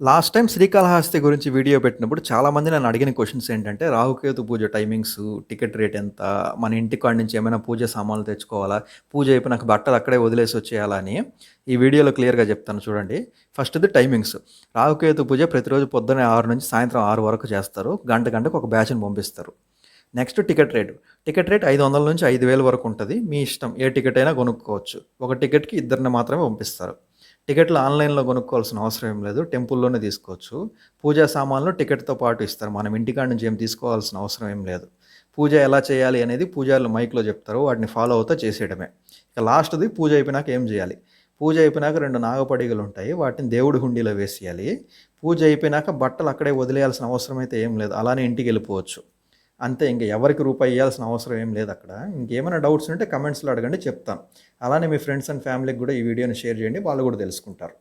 Last time Srikalahasti గురించి video పెట్టినప్పుడు చాలామంది నన్ను అడిగిన క్వశ్చన్స్ ఏంటంటే రాహుకేతు పూజ టైమింగ్స్ టికెట్ రేట్ ఎంత మన ఇంటి కాడి నుంచి ఏమైనా పూజ సామాన్లు తెచ్చుకోవాలా పూజ అయిపోయి నాకు బట్టలు అక్కడే వదిలేసి వచ్చేయాలా అని ఈ వీడియోలో క్లియర్గా చెప్తాను చూడండి. ఫస్ట్ది టైమింగ్స్ రాహుకేతు పూజ ప్రతిరోజు పొద్దున్నే ఆరు నుంచి సాయంత్రం ఆరు వరకు చేస్తారు. గంట గంటకు ఒక బ్యాచ్ని పంపిస్తారు. Next ticket rate ticket rate ఐదు వందల నుంచి ఐదు వేల వరకు ఉంటుంది. మీ ఇష్టం ఏ టికెట్ అయినా కొనుక్కోవచ్చు. ఒక టికెట్కి ఇద్దరిని మాత్రమే పంపిస్తారు. టికెట్లు ఆన్లైన్లో కొనుక్కోవాల్సిన అవసరం ఏం లేదు. టెంపుల్లోనే తీసుకోవచ్చు. పూజా సామాన్లు టికెట్తో పాటు ఇస్తారు. మనం ఇంటికాడ నుంచి ఏం తీసుకోవాల్సిన అవసరం ఏం లేదు. పూజ ఎలా చేయాలి అనేది పూజారులు మైక్లో చెప్తారు. వాటిని ఫాలో అవుతా చేసేయడమే. ఇక లాస్ట్ది పూజ అయిపోయినాక ఏం చేయాలి? పూజ అయిపోయినాక రెండు నాగపడిగలు ఉంటాయి. వాటిని దేవుడి హుండీలో వేసేయాలి. పూజ అయిపోయినాక బట్టలు అక్కడే వదిలేయాల్సిన అవసరం అయితే ఏం లేదు. అలానే ఇంటికి వెళ్ళిపోవచ్చు. అంతే ఇంకా ఎవరికి రూపాయి ఇవ్వాల్సిన అవసరం ఏం లేదు అక్కడ. ఇంకేమైనా డౌట్స్ ఉంటే కమెంట్స్లో అడగండి చెప్తాను. అలానే మీ ఫ్రెండ్స్ అండ్ ఫ్యామిలీకి కూడా ఈ వీడియోని షేర్ చేయండి వాళ్ళు కూడా తెలుసుకుంటారు.